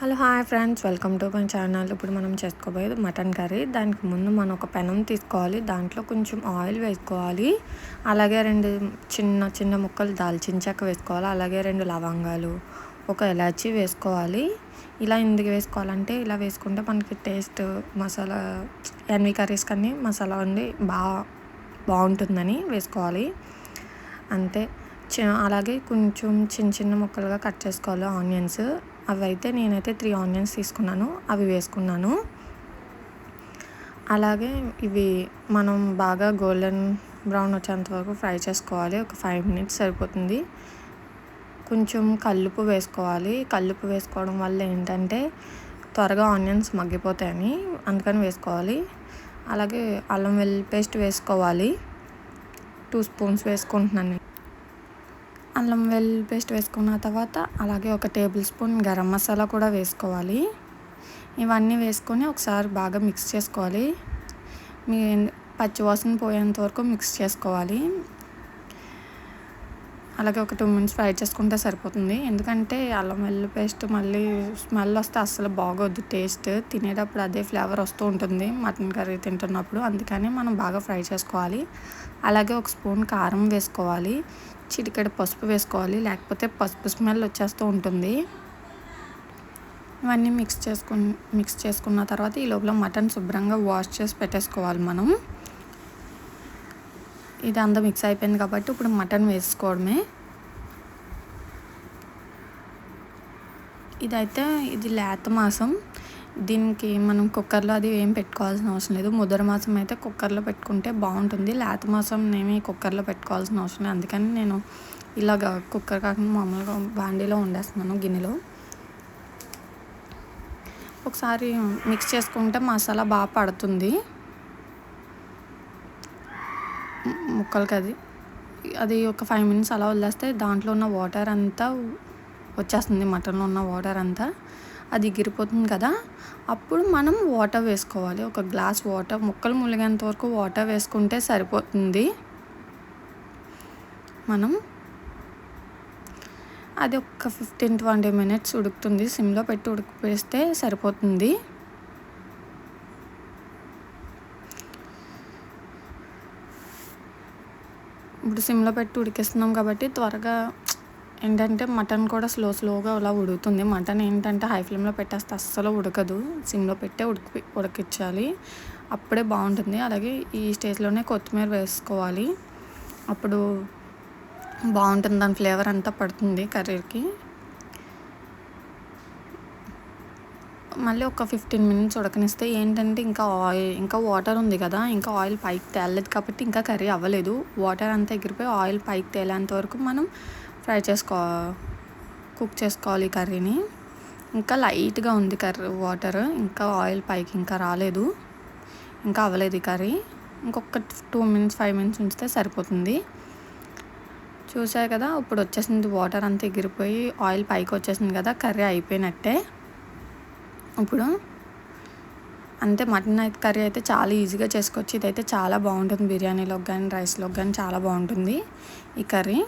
Hello hi friends welcome to my channel. ఇప్పుడు మనం చేసుకోబోయేది mutton curry. దానికి ముందు మనం ఒక పెనం తీసుకోవాలి. దాంట్లో కొంచెం ఆయిల్ వేసుకోవాలి. అలాగే రెండు చిన్న చిన్న ముక్కలు దాల్చిన చెక్క వేసుకోవాలి. అలాగే రెండు లవంగాలు ఒక ఇలాచీ వేసుకోవాలి. ఇలా ఎందుకు వేసుకోవాలంటే ఇలా వేసుకుంటే మనకి టేస్ట్ మసాలా ఎన్వి కర్రీస్ కానీ మసాలా ఉండి బాగా బాగుంటుందని వేసుకోవాలి. అంతే. అలాగే కొంచెం చిన్న చిన్న ముక్కలుగా కట్ చేసుకోవాలి. ఆనియన్స్ అవి అయితే నేనైతే త్రీ ఆనియన్స్ తీసుకున్నాను అవి వేసుకున్నాను. అలాగే ఇవి మనం బాగా గోల్డెన్ బ్రౌన్ వచ్చేంత వరకు ఫ్రై చేసుకోవాలి ఒక ఫైవ్ మినిట్స్ సరిపోతుంది. కొంచెం కల్లుపు వేసుకోవాలి కల్లుపు వేసుకోవడం వల్ల ఏంటంటే త్వరగా ఆనియన్స్ మగ్గిపోతాయని అందుకని వేసుకోవాలి. అలాగే అల్లం వెల్లుల్లి పేస్ట్ వేసుకోవాలి టూ స్పూన్స్ వేసుకుంటున్నాను అల్లం వెల్లుల్లి పేస్ట్ వేసుకున్న తర్వాత అలాగే ఒక టేబుల్ స్పూన్ గరం మసాలా కూడా వేసుకోవాలి. ఇవన్నీ వేసుకొని ఒకసారి బాగా మిక్స్ చేసుకోవాలి. మీ పచ్చివాసన పోయేంత వరకు మిక్స్ చేసుకోవాలి. అలాగే ఒక టూ మినిట్స్ ఫ్రై చేసుకుంటే సరిపోతుంది. ఎందుకంటే అల్లం వెల్లుల్లి పేస్ట్ మళ్ళీ స్మెల్ వస్తే అస్సలు బాగోద్దు టేస్ట్. తినేటప్పుడు అదే ఫ్లేవర్ వస్తూ ఉంటుంది మటన్ కర్రీ తింటున్నప్పుడు. అందుకని మనం బాగా ఫ్రై చేసుకోవాలి. అలాగే ఒక స్పూన్ కారం వేసుకోవాలి. చిటికడ పసుపు వేసుకోవాలి. లేకపోతే పసుపు స్మెల్ వచ్చేస్తూ ఉంటుంది. ఇవన్నీ మిక్స్ చేసుకుని మిక్స్ చేసుకున్న తర్వాత ఈ లోపల మటన్ శుభ్రంగా వాష్ చేసి పెట్టేసుకోవాలి మనం. ఇది అంతా మిక్స్ అయిపోయింది కాబట్టి ఇప్పుడు మటన్ వేసుకోవడమే. ఇదైతే ఇది లేత మాసం. దీనికి మనం కుక్కర్లో అది ఏం పెట్టుకోవాల్సిన అవసరం లేదు. ముదర మాసం అయితే కుక్కర్లో పెట్టుకుంటే బాగుంటుంది. లేత మాసం ఏమి కుక్కర్లో పెట్టుకోవాల్సిన అవసరం లేదు. అందుకని నేను ఇలాగ కుక్కర్ కాకుండా మామూలుగా బాండీలో వండేస్తున్నాను గిన్నెలో. ఒకసారి మిక్స్ చేసుకుంటే మసాలా బాగా పడుతుంది. ముక్కలకి అది. అది ఒక ఫైవ్ మినిట్స్ అలా వదిలేస్తే దాంట్లో ఉన్న వాటర్ అంతా వచ్చేస్తుంది. మటన్లో ఉన్న వాటర్ అంతా. అది ఎగిరిపోతుంది కదా. అప్పుడు మనం వాటర్ వేసుకోవాలి. ఒక గ్లాస్ వాటర్ ముక్కలు ములిగేంత వరకు వాటర్ వేసుకుంటే సరిపోతుంది. మనం అది ఒక ఫిఫ్టీన్ ట్వంటీ మినిట్స్ ఉడుకుతుంది. సిమ్లో పెట్టి ఉడికిపేస్తే సరిపోతుంది. ఇప్పుడు సిమ్లో పెట్టి ఉడికిస్తున్నాం కాబట్టి త్వరగా ఏంటంటే మటన్ కూడా స్లో స్లోగా అలా ఉడుకుతుంది మటన్ ఏంటంటే హై ఫ్లేమ్లో పెట్టేస్తే అస్సలు ఉడకదు. సిమ్లో పెట్టే ఉడికి ఉడికించాలి అప్పుడే బాగుంటుంది. అలాగే ఈ స్టేజ్లోనే కొత్తిమీర వేసుకోవాలి. అప్పుడు బాగుంటుంది. దాని ఫ్లేవర్ అంతా పడుతుంది కర్రీకి. మళ్ళీ ఒక ఫిఫ్టీన్ మినిట్స్ ఉడకనిస్తే ఏంటంటే ఇంకా ఆయిల్ ఇంకా వాటర్ ఉంది కదా ఇంకా ఆయిల్ పైకి తేలలేదు కాబట్టి ఇంకా కర్రీ అవ్వలేదు. వాటర్ అంతా ఎగిరిపోయి ఆయిల్ పైకి తేలేంత వరకు మనం ఫ్రై చేసుకో కుక్ చేసుకోవాలి కర్రీని. ఇంకా లైట్గా ఉంది కర్రీ వాటర్. ఇంకా ఆయిల్ పైకి ఇంకా రాలేదు. ఇంకా అవ్వలేదు ఈ కర్రీ. ఇంకొక టూ మినిట్స్ ఫైవ్ మినిట్స్ ఉంచితే సరిపోతుంది. చూసారు కదా ఇప్పుడు వచ్చేసింది వాటర్ అంతా ఎగిరిపోయి ఆయిల్ పైకి వచ్చేసింది కదా కర్రీ అయిపోయినట్టే. ఇప్పుడు అంతే మటన్ అయితే కర్రీ అయితే చాలా ఈజీగా చేసుకోవచ్చు. ఇదైతే చాలా బాగుంటుంది బిర్యానీలోకి కానీ రైస్లోకి కానీ చాలా బాగుంటుంది ఈ కర్రీ.